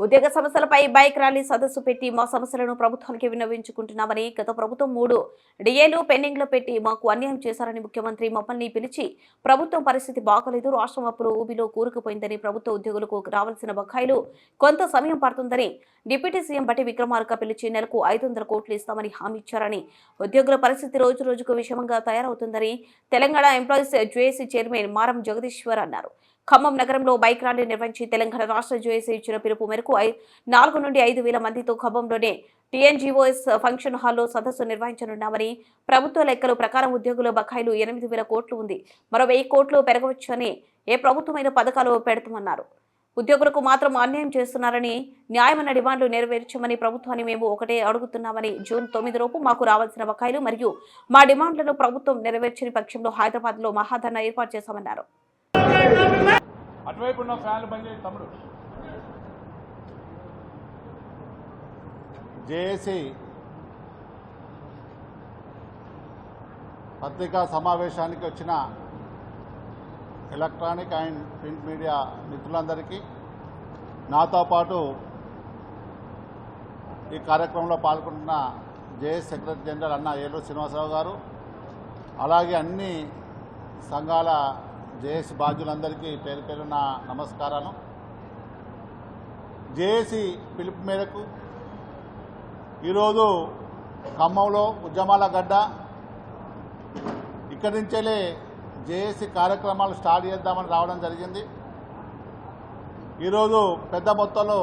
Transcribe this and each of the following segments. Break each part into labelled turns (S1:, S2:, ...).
S1: ఉద్యోగ సమస్యలపై bike rally సదస్సు పెట్టి మా సమస్యలను ప్రభుత్వానికి విన్నవించుకుంటున్నామని గత ప్రభుత్వం మూడు డిఏలు పెండింగ్లో పెట్టి మాకు అన్యాయం చేశారని ముఖ్యమంత్రి మమ్మల్ని పిలిచి ప్రభుత్వం పరిస్థితి బాగోలేదు. రాష్ట్రం అప్పులు ఊబిలో కూరుకుపోయిందని ప్రభుత్వ ఉద్యోగులకు రావాల్సిన బకాయిలు కొంత సమయం పడుతుందని డిప్యూటీ సీఎం బట్టి విక్రమార్క పిలిచి నెలకు ఐదు వందల కోట్లు ఇస్తామని హామీ ఇచ్చారని ఉద్యోగుల పరిస్థితి రోజు రోజుకు విషమంగా తయారవుతుందని Telangana employees JAC chairman Maram Jagadishwar అన్నారు. ఖమ్మం నగరంలో బైక్ ర్యాలీ నిర్వహించి తెలంగాణ రాష్ట్ర జేఏసీ ఇచ్చిన పిలుపు మేరకు నాలుగు నుండి ఐదు వేల మందితో ఖమ్మంలోనే టీఎన్జీఓఎస్ ఫంక్షన్ హాల్లో సదస్సు నిర్వహించనున్నామని ప్రభుత్వ లెక్కల ప్రకారం ఉద్యోగుల బకాయిలు ఎనిమిది వేల కోట్లు ఉంది. మరో వెయ్యి కోట్లు పెరగవచ్చని ఏ ప్రభుత్వమైన పథకాలు పెడతామన్నారు ఉద్యోగులకు మాత్రం అన్యాయం చేస్తున్నారని న్యాయమైన డిమాండ్లు నెరవేర్చమని ప్రభుత్వాన్ని మేము ఒకటే అడుగుతున్నామని జూన్ తొమ్మిది లోపు మాకు రావాల్సిన బకాయిలు మరియు మా డిమాండ్లను ప్రభుత్వం నెరవేర్చని పక్షంలో హైదరాబాద్లో మహాధర్నా ఏర్పాటు చేశామన్నారు.
S2: అటువైపు ఉన్న ఫ్యాన్లు బంద్ తమ్ముడు.
S3: జేఏసీ పత్రికా సమావేశానికి వచ్చిన ఎలక్ట్రానిక్ అండ్ ప్రింట్ మీడియా మిత్రులందరికీ నాతో పాటు ఈ కార్యక్రమంలో పాల్గొంటున్న జేఎస్ సెక్రటరీ జనరల్ అన్న ఏలూరు శ్రీనివాసరావు గారు అలాగే అన్ని సంఘాల జేఏసీ బాధ్యులందరికీ పేరు పేరున నమస్కారాలు. జేఏసీ పిలుపు మేరకు ఈరోజు ఖమ్మంలో ఉద్యమాల గడ్డ. ఇక్కడి నుంచేలే జేఏసీ కార్యక్రమాలు స్టార్ట్ చేద్దామని రావడం జరిగింది. ఈరోజు పెద్ద మొత్తంలో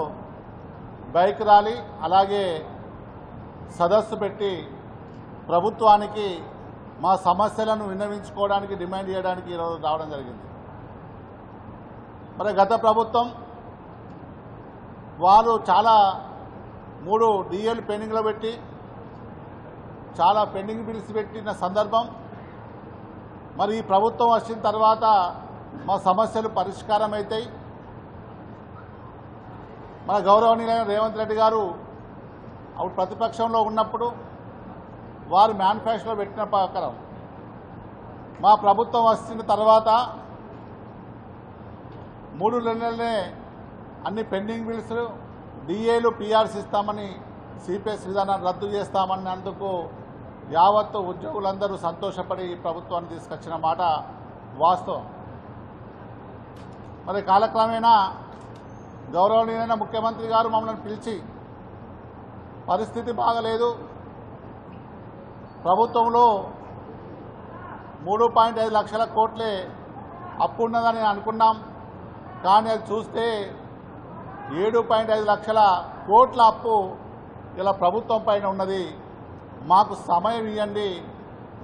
S3: బైక్ ర్యాలీ అలాగే సదస్సు పెట్టి ప్రభుత్వానికి మా సమస్యలను విన్నవించుకోవడానికి డిమాండ్ చేయడానికి ఈరోజు రావడం జరిగింది. మరి గత ప్రభుత్వం వారు చాలా మూడు డిఎల్ పెండింగ్లో పెట్టి చాలా పెండింగ్ బిల్స్ పెట్టిన సందర్భం. మరి ఈ ప్రభుత్వం వచ్చిన తర్వాత మా సమస్యలు పరిష్కారం అవుతాయి మన గౌరవనీయులైన రేవంత్ రెడ్డి గారు అప్పుడు ప్రతిపక్షంలో ఉన్నప్పుడు వారు మేనిఫెస్టోలో పెట్టిన ప్రకారం. మా ప్రభుత్వం వచ్చిన తర్వాత మూడు నెలలనే అన్ని పెండింగ్ బిల్స్ డిఏలు పిఆర్స్ ఇస్తామని సిపిఎస్ విధానాన్ని రద్దు చేస్తామన్నందుకు యావత్తు ఉద్యోగులందరూ సంతోషపడి ఈ ప్రభుత్వాన్ని తీసుకొచ్చిన మాట వాస్తవం. మరి కాలక్రమేణా గౌరవనీయమైన ముఖ్యమంత్రి గారు మమ్మల్ని పిలిచి పరిస్థితి బాగలేదు. ప్రభుత్వంలో మూడు పాయింట్ ఐదు లక్షల కోట్లే అప్పు ఉన్నదని అనుకున్నాం. కానీ అది చూస్తే ఏడు పాయింట్ ఐదు లక్షల కోట్ల అప్పు ఇలా ప్రభుత్వం పైన ఉన్నది. మాకు సమయం ఇవ్వండి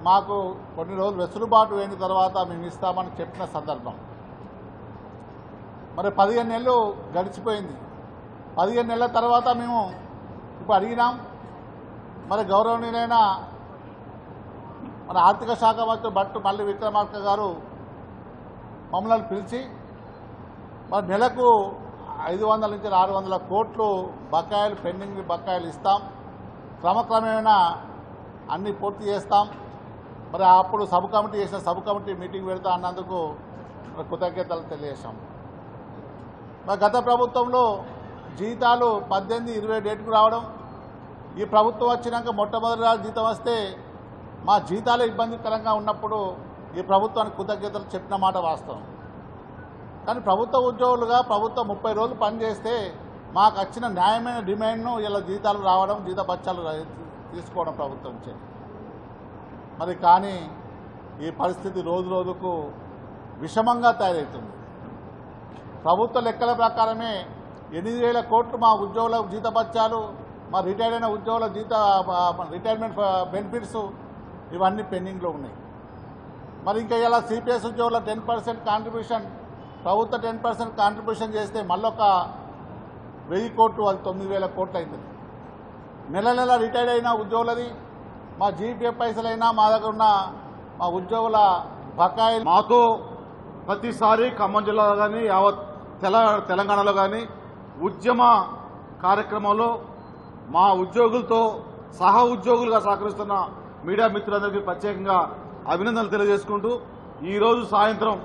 S3: మాకు కొన్ని రోజులు వెసులుబాటు అయిన తర్వాత మేము ఇస్తామని చెప్పిన సందర్భం. మరి పదిహేను నెలలు గడిచిపోయింది. పదిహేను నెలల తర్వాత మేము ఇప్పుడు అడిగినాం. మరి గౌరవనీయులైన మన ఆర్థిక శాఖ మంత్రి బట్టు మల్లి విక్రమార్క గారు మమ్మల్ని పిలిచి మరి నెలకు ఐదు వందల నుంచి ఆరు వందల కోట్లు బకాయిలు పెండింగ్ బకాయిలు ఇస్తాం. క్రమక్రమేణా అన్నీ పూర్తి చేస్తాం. మరి అప్పుడు సబ్ కమిటీ చేసిన సబ్ కమిటీ మీటింగ్ పెడతా అన్నందుకు మరి కృతజ్ఞతలు తెలియజేశాం. మరి గత ప్రభుత్వంలో జీతాలు పద్దెనిమిది ఇరవై డేట్కు రావడం ఈ ప్రభుత్వం వచ్చినాక మొట్టమొదటి జీతం వస్తే మా జీతాలు ఇబ్బందికరంగా ఉన్నప్పుడు ఈ ప్రభుత్వానికి కృతజ్ఞతలు చెప్పిన మాట వాస్తవం. కానీ ప్రభుత్వ ఉద్యోగులుగా ప్రభుత్వం ముప్పై రోజులు పనిచేస్తే మాకు వచ్చిన న్యాయమైన డిమాండ్ను ఇలా జీతాలు రావడం జీత బచ్చాలు తీసుకోవడం ప్రభుత్వం చే మరి కానీ ఈ పరిస్థితి రోజు రోజుకు విషమంగా తయారవుతుంది. ప్రభుత్వ లెక్కల ప్రకారమే ఎనిమిది వేల కోట్లు మా ఉద్యోగుల జీత బత్యాలు మా రిటైర్డ్ అయిన ఉద్యోగుల జీత రిటైర్మెంట్ బెనిఫిట్స్ ఇవన్నీ పెండింగ్లో ఉన్నాయి. మరి ఇంకా ఇలా సిపిఎస్ ఉద్యోగుల టెన్ పర్సెంట్ కాంట్రిబ్యూషన్ ప్రభుత్వ టెన్ పర్సెంట్ కాంట్రిబ్యూషన్ చేస్తే మళ్ళొక వెయ్యి కోట్లు అది తొమ్మిది వేల కోట్లు అవుతుంది నెల నెల రిటైర్డ్ అయిన ఉద్యోగులది మా జీపీఎఫ్ పైసలైనా మా దగ్గర ఉన్న మా ఉద్యోగుల బకాయిలు
S4: మాకు ప్రతిసారి ఖమ్మం జిల్లాలో కానీ యావత్ తెల తెలంగాణలో కానీ ఉద్యమ కార్యక్రమంలో మా ఉద్యోగులతో సహా ఉద్యోగులుగా సహకరిస్తున్న మీడియా మిత్రులందరికీ ప్రత్యేకంగా అభినందనలు తెలియజేసుకుంటూ ఈరోజు సాయంత్రం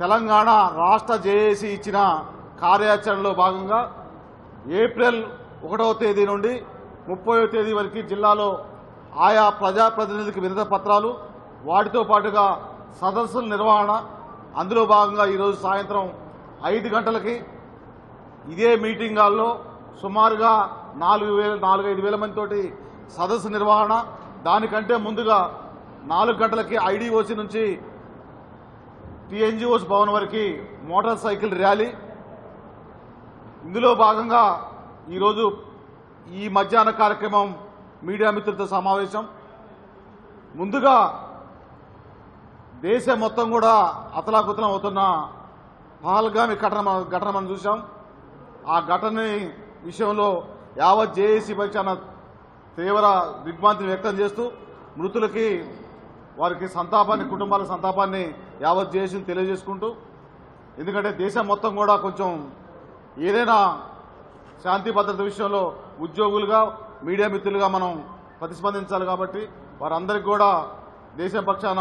S4: తెలంగాణ రాష్ట్ర జేఏసీ ఇచ్చిన కార్యాచరణలో భాగంగా ఏప్రిల్ ఒకటవ తేదీ నుండి ముప్పైవ తేదీ వరకు జిల్లాలో ఆయా ప్రజాప్రతినిధులకు వినత పత్రాలు వాటితో పాటుగా సదస్సుల నిర్వహణ. అందులో భాగంగా ఈరోజు సాయంత్రం ఐదు గంటలకి ఇదే మీటింగ్ హాల్లో సుమారుగా నాలుగు వేల నాలుగైదు వేల మందితోటి సదస్సు నిర్వహణ దానికంటే ముందుగా నాలుగు గంటలకి ఐడిఓసి నుంచి టీఎన్జిఓస్ భవన్ వరకు మోటార్ సైకిల్ ర్యాలీ. ఇందులో భాగంగా ఈరోజు ఈ మధ్యాహ్న కార్యక్రమం మీడియా మిత్రులతో సమావేశం. ముందుగా దేశం మొత్తం కూడా అతలాకుతలం అవుతున్న పహల్గామి ఘటన ఘటన మనం చూసాం ఆ ఘటన విషయంలో యావత్ జేఏసీ పక్షాన తీవ్ర దిగ్భ్రాంతిని వ్యక్తం చేస్తూ మృతులకి వారికి సంతాపాన్ని కుటుంబాల సంతాపాన్ని యావత్ చేసి తెలియజేసుకుంటూ ఎందుకంటే దేశం మొత్తం కూడా కొంచెం ఏదైనా శాంతి భద్రత విషయంలో ఉద్యోగులుగా మీడియా మిత్రులుగా మనం ప్రతిస్పందించాలి కాబట్టి వారందరికీ కూడా దేశం పక్షాన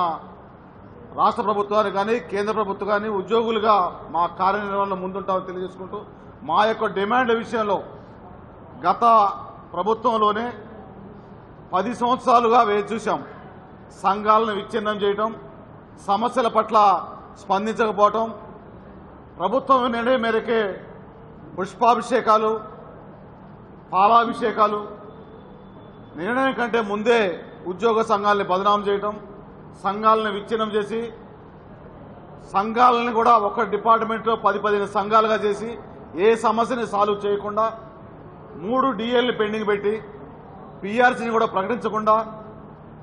S4: రాష్ట్ర ప్రభుత్వానికి కానీ కేంద్ర ప్రభుత్వం కానీ ఉద్యోగులుగా మా కార్యనిర్వహణలో ముందుంటామని తెలియజేసుకుంటూ మా యొక్క డిమాండ్ విషయంలో గత ప్రభుత్వంలోనే పది సంవత్సరాలుగా వేచి చూశాం. సంఘాలను విచ్ఛిన్నం చేయటం సమస్యల పట్ల స్పందించకపోవటం ప్రభుత్వం నిర్ణయం మేరకే పుష్పాభిషేకాలు పాలాభిషేకాలు నిర్ణయం కంటే ముందే ఉద్యోగ సంఘాలని బదనాం చేయటం సంఘాలను విచ్ఛిన్నం చేసి సంఘాలను కూడా ఒక డిపార్ట్మెంట్లో పది పదిహేను సంఘాలుగా చేసి ఏ సమస్యని సాల్వ్ చేయకుండా మూడు డిఎల్ని పెండింగ్ పెట్టి పిఆర్సీని కూడా ప్రకటించకుండా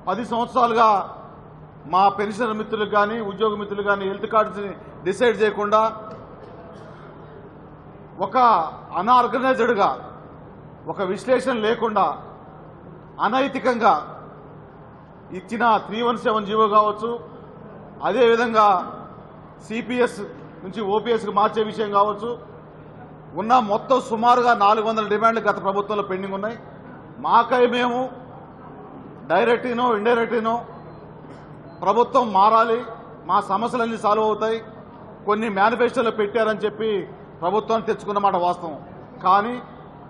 S4: పది సంవత్సరాలుగా మా పెన్షనర్ మిత్రులకు కానీ ఉద్యోగ మిత్రులు కానీ హెల్త్ కార్డ్స్ని డిసైడ్ చేయకుండా ఒక అనార్గనైజ్డ్గా ఒక విశ్లేషణ లేకుండా అనైతికంగా ఇచ్చిన త్రీ వన్ సెవెన్ జీవో కావచ్చు అదేవిధంగా సిపిఎస్ నుంచి ఓపీఎస్కి మార్చే విషయం కావచ్చు ఉన్న మొత్తం సుమారుగా నాలుగు వందల డిమాండ్లు గత ప్రభుత్వంలో పెండింగ్ ఉన్నాయి. మాకై మేము డైరెక్ట్గానో ఇండైరెక్ట్గానో ప్రభుత్వం మారాలి మా సమస్యలన్నీ సాల్వ్ అవుతాయి కొన్ని మేనిఫెస్టోలు పెట్టారని చెప్పి ప్రభుత్వాన్ని తెచ్చుకున్న మాట వాస్తవం. కానీ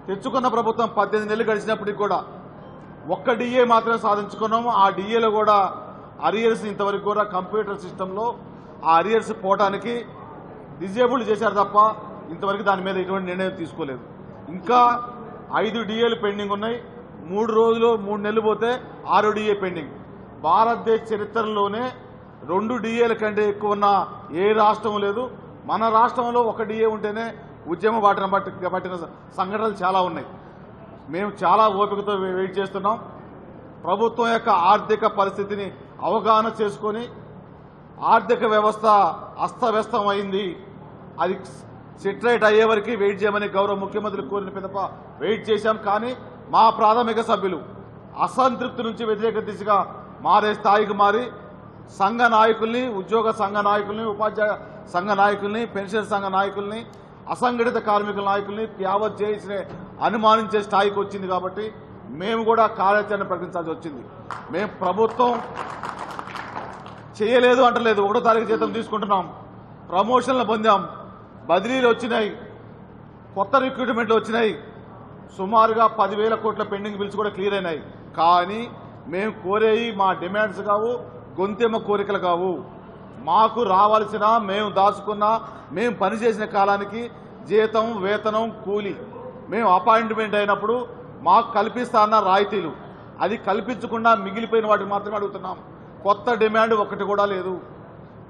S4: తెచ్చుకున్న ప్రభుత్వం పద్దెనిమిది నెలలు గడిచినప్పటికి కూడా ఒక్క డిఏ మాత్రమే సాధించుకున్నాము ఆ డిఏలో కూడా అరియర్స్ ఇంతవరకు కూడా కంప్యూటర్ సిస్టంలో ఆ అరియర్స్ పోవడానికి డిజేబుల్ చేశారు తప్ప ఇంతవరకు దాని మీద ఎటువంటి నిర్ణయం తీసుకోలేదు. ఇంకా ఐదు డిఏలు పెండింగ్ ఉన్నాయి. మూడు రోజులు మూడు నెలలు పోతే ఆరు డిఏ పెండింగ్. భారతదేశ చరిత్రలోనే రెండు డిఏల కంటే ఎక్కువ ఉన్న ఏ రాష్ట్రం లేదు. మన రాష్ట్రంలో ఒక డిఏ ఉంటేనే ఉద్యమ బాటన పట్టి పట్టిన సంఘటనలు చాలా ఉన్నాయి. మేము చాలా ఓపికతో వెయిట్ చేస్తున్నాం. ప్రభుత్వం యొక్క ఆర్థిక పరిస్థితిని అవగాహన చేసుకొని ఆర్థిక వ్యవస్థ అస్తవ్యస్తం అయింది. అది సెటిలైట్ అయ్యే వరకు వెయిట్ చేయమని గౌరవ ముఖ్యమంత్రి కోరిన పిదప వెయిట్ చేశాం. కానీ మా ప్రాథమిక సభ్యులు అసంతృప్తి నుంచి వ్యతిరేక దిశగా మారే స్థాయికి మారి సంఘ నాయకుల్ని ఉద్యోగ సంఘ నాయకుల్ని ఉపాధ్యాయ సంఘ నాయకుల్ని పెన్షన్ సంఘ నాయకుల్ని అసంఘటిత కార్మికుల నాయకుల్ని యావత్ చేసి అనుమానించే స్థాయికి వచ్చింది కాబట్టి మేము కూడా కార్యాచరణ ప్రకటించాల్సి వచ్చింది. మేము ప్రభుత్వం చేయలేదు అంటలేదు. ఒకటో తారీఖు జీతం తీసుకుంటున్నాం. ప్రమోషన్లు పొందాం. బదిలీలు వచ్చినాయి. కొత్త రిక్రూట్మెంట్లు వచ్చినాయి. సుమారుగా పదివేల కోట్ల పెండింగ్ బిల్స్ కూడా క్లియర్ అయినాయి. కానీ మేము కోరేవి మా డిమాండ్స్ కావు గొంతెమ్మ కోరికలు కావు. మాకు రావాల్సిన మేము దాచుకున్న మేము పనిచేసిన కాలానికి జీతం వేతనం కూలి. మేము అపాయింట్మెంట్ అయినప్పుడు మాకు కల్పిస్తాన్న రాయితీలు. అది కల్పించకుండా మిగిలిపోయిన వాటిని మాత్రమే అడుగుతున్నాం. కొత్త డిమాండ్ ఒకటి కూడా లేదు.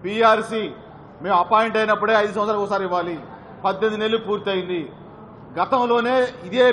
S4: పీఆర్సీ మేము అపాయింట్ అయినప్పుడే ఐదు సంవత్సరాలకు ఒకసారి ఇవ్వాలి. పద్దెనిమిది నెలలు పూర్తయింది. గతంలోనే ఇదే